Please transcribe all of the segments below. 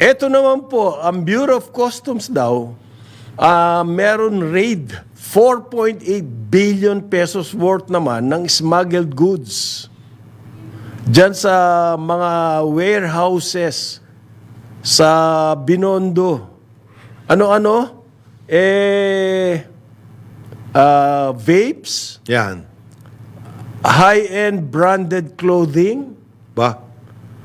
Ito naman po, ang Bureau of Customs daw, ah, meron raid 4.8 billion pesos worth naman ng smuggled goods. Diyan sa mga warehouses sa Binondo. Ano-ano? Eh, ah, vapes, Yan. high-end branded clothing, Ba?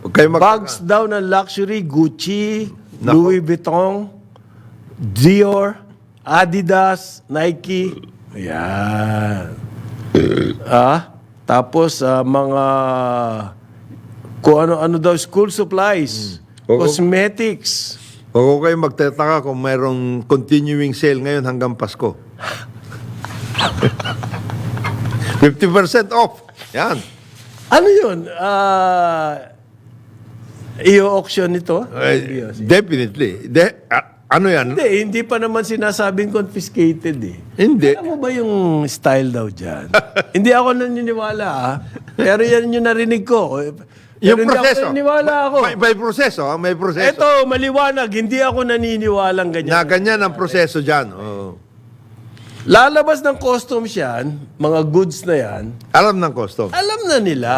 Huwag kayo mag- Bags daw ng luxury, Gucci, Nako. Louis Vuitton, Dior, Adidas, Nike. Ayan. ah, tapos ah, mga kung ano-ano daw, school supplies, Oo. cosmetics. Huwag ko kayo magtataka kung mayroong continuing sale ngayon hanggang Pasko. 50% off. Yan. Ano yun? Ah, i-auction ito? Eh, definitely. De- ah, ano yan? Hindi, hindi pa naman sinasabing confiscated eh. Hindi. Alam mo ba yung style daw dyan? hindi ako naniniwala ah. Pero yan yung narinig ko. Pero Yung hindi proseso. ako naniniwala ako. May, may proseso. ah, May proseso. Ito, maliwanag. Hindi ako naniniwalang ganyan. Na ganyan ang proseso dyan. Oo. Lalabas ng customs yan, mga goods na yan, Alam ng custom. alam na nila.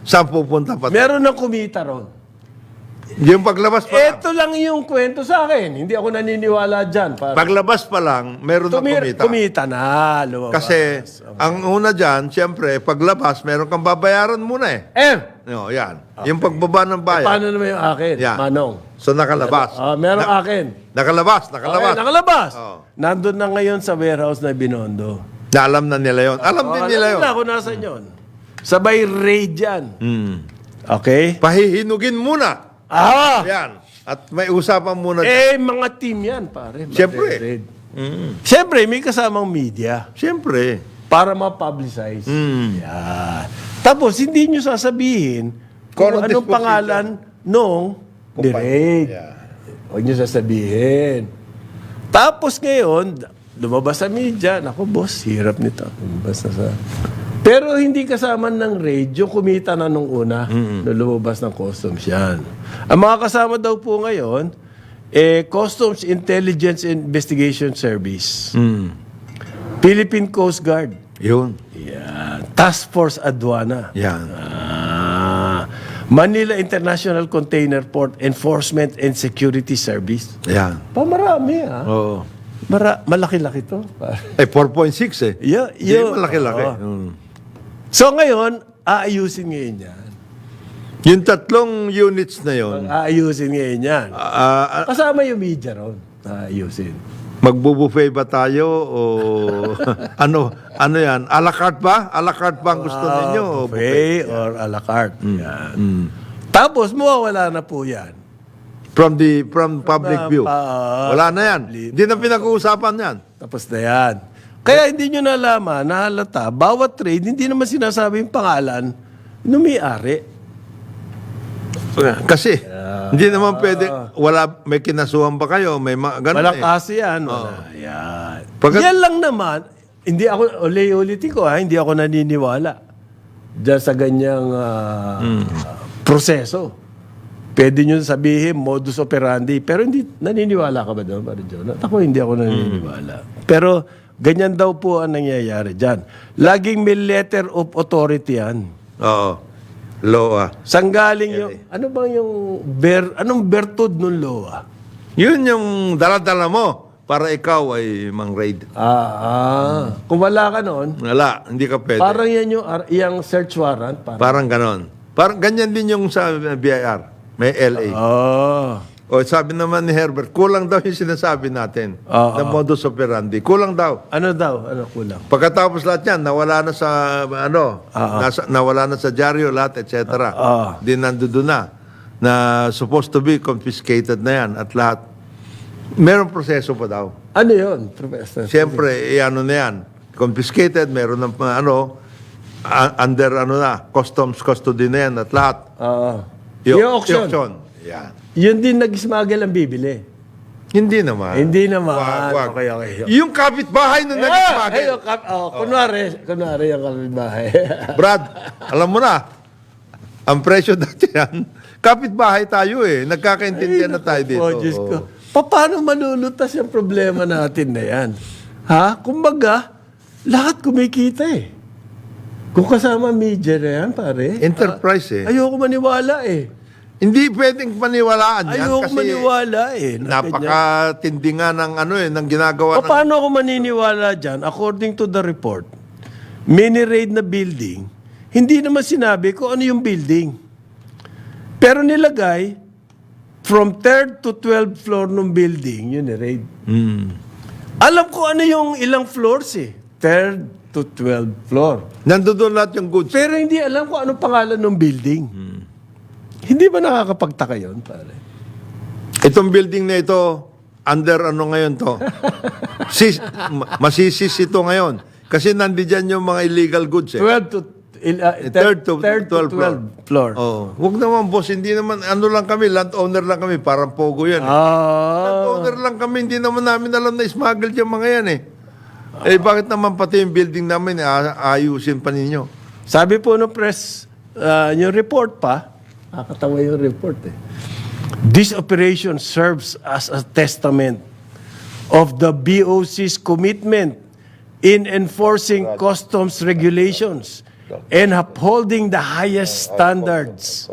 Saan pupunta pa? Meron ng kumita ron. Yung paglabas pa lang. Ito lang yung kwento sa akin. Hindi ako naniniwala dyan. Para Paglabas pa lang, meron Tumir- kumita. kumita na. Lumabas. Kasi, ang una dyan, siyempre, paglabas, meron kang babayaran muna eh. Eh, No, yan. Yung pagbaba ng bayan. paano naman yung akin? Yan. Manong. So, nakalabas. Ah, meron Na- akin. Nakalabas, nakalabas. Okay, nakalabas. Oo. Nandun na ngayon sa warehouse na Binondo. Na alam na nila yon. Alam din Oh, nila alam yon. nila kung nasan yun. Sabay raid yan. Hmm. Okay? Pahihinugin muna. Ah! Yan. At may usapan muna. dyan. Eh, mga team yan, pare. Siyempre. Mm. Siyempre, may kasamang media Siyempre. para ma-publicize. Mm. Yan. Tapos, hindi nyo sasabihin kung Kung anong pangalan nung ni-raid. Yeah. Huwag nyo sasabihin. Tapos ngayon, lumabas sa media. Naku, boss, hirap nito. Lumabas na sa... Pero hindi kasama ng yung kumita na nung una nung lumabas ng customs yan. Ang mga kasama daw po ngayon, eh, Customs Intelligence Investigation Service, Mm. Philippine Coast Guard, Yun. yan. Task Force Aduana, Yan. Ah, Manila International Container Port Enforcement and Security Service. Yan. Pamarami ah. Oo. Mara, malaki-laki to. Eh, 4.6 eh. Yeah, yeah. malaki-laki. Oo. Mm. So ngayon, aayusin ngayon yan. Yung tatlong units na yon, Aayusin ngayon yan. ah, ah, Kasama yung media ron. Aayusin. magbubuffet ba tayo o ano ano yan? A la carte ba? A la carte ba ang gusto ninyo? o Buffet or a la carte. Yan. Mm. Tapos, mawawala na po yan. From the from public view. pa- Wala na yan. Hindi na pinag-uusapan yan. Tapos na yan. Kaya hindi nyo nalaman, nahalata, bawat trade, hindi naman sinasabi yung pangalan nung may-ari. Kasi hindi naman pwede wala may kinasuhan ba kayo? May mga ganun Walang eh. kasi yan. Wala. Yan. Pagka- yan lang naman, hindi ako, uli-ulitin ko ha, hindi ako naniniwala dyan sa ganyang ah, Hmm. proseso. Pwede nyo sabihin modus operandi, pero hindi, naniniwala ka ba doon, Pare John? At ako hindi ako naniniwala. Pero ganyan daw po ang nangyayari dyan. Laging may letter of authority yan. Oo. Ah. Sanggaling yung, ano bang yung, ber, anong bertud nung LOA? Yun yung dala-dala mo para ikaw ay mang-raid. Ah, ah. Kung wala ka noon, Wala, hindi ka pwede. Parang yan yung, ar- yung search warrant. Parang. Parang ganon. Parang ganyan din yung sa BIR. May LA. Oh. O sabi naman ni Herbert, kulang daw yung sinasabi natin. Oo. na modus operandi. Kulang daw. Ano daw? Ano kulang? Pagkatapos lahat yan, nawala na sa, ano, nasa, nawala na sa dyaryo lahat, etc. Oo. Di nandoon na. Na supposed to be confiscated na yan at lahat. Meron proseso pa daw. Ano yun, Professor? Siyempre, eh, ano na yan. Confiscated, meron ng ano, under ano na, customs custody na yan at lahat. Oo. Yung, Yung auction. auction. Yan. Yun din nag-smuggle ang bibili. Hindi naman. Hindi naman. Wag, wag. Okay, okay. Yung kapitbahay na Ah, nag-smuggle. ayun, kap- oh, kunwari, kunwari yung kapitbahay. Brad, alam mo na, ang presyo dati yan, Kapit-bahay tayo eh. Nagkakaintindihan na tayo dito. Oh, Diyos ko. Pa- Paano malulutas yung problema natin na yan? Ha? Kumbaga, lahat kumikita eh. Kung kasama media na yan, pare. Enterprise eh. Ayoko maniwala eh. Hindi pwedeng paniwalaan yan Ayoko kasi maniwala eh. na napakatindi nga ng ano eh, ng ginagawa O ng... paano ako maniniwala dyan? According to the report, mini-raid na building, hindi naman sinabi ko ano yung building. Pero nilagay, from 3rd to 12th floor ng building, yun raid. Hmm. Alam ko ano yung ilang floors eh. 3rd to 12th floor. Nandoon lahat yung goods. Pero hindi alam ko anong pangalan ng building. Hindi ba nakakapagtaka yun, pare? Itong building na ito, under ano ngayon to? Sis, ma- masisis ito ngayon. Kasi nandiyan yung mga illegal goods eh. 12 to il- uh, Third to, 3rd to 12 floor. 12th floor. Oh. Huwag naman boss, hindi naman, ano lang kami, landowner lang kami, parang pogo yan. eh. Ah. Landowner lang kami, hindi naman namin alam na smuggle yung mga yan eh. Eh bakit naman pati yung building namin, a- ayusin pa ninyo? Sabi po ng press, uh, yung report pa, nakakatawa yung report eh. This operation serves as a testament of the BOC's commitment in enforcing customs regulations and upholding the highest standards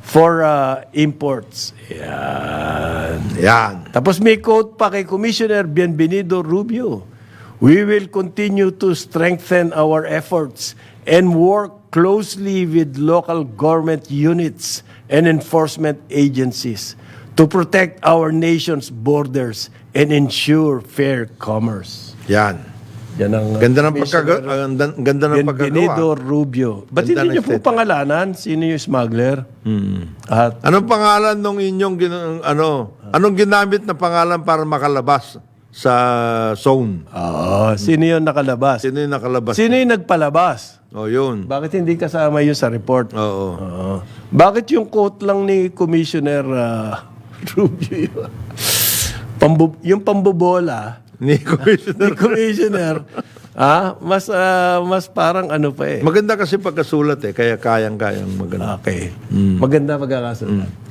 for uh, imports. Yan. Yan. Tapos may quote pa kay Commissioner Bienvenido Rubio. We will continue to strengthen our efforts and work closely with local government units and enforcement agencies to protect our nation's borders and ensure fair commerce. Yan. Yan ang uh, Ganda ng pagkaga, ganda, ganda ng pagkagawa. Rubio. Ba't hindi niyo po pangalanan? Sino yung smuggler? At Anong pangalan nung inyong ano? Anong ginamit na pangalan para makalabas sa zone? Oo, sino yung nakalabas? Sino yung nakalabas? Sino yung nagpalabas? Oh, yun. Bakit hindi kasama yun sa report? Oo. Oo. Bakit yung quote lang ni Commissioner ah, Rubio yun? Pambu- yung pambobola Ni Commissioner. ni Commissioner, ah, mas ah, mas parang ano pa eh. Maganda kasi pagkasulat eh, kaya kayang-kayang maganda. Okay. Maganda pagkakasulat.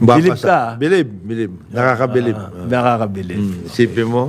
Baka Bilib ka? Bilib, bilib. Nakakabilib. Ah, nakakabilib. Mm, Isipin mo,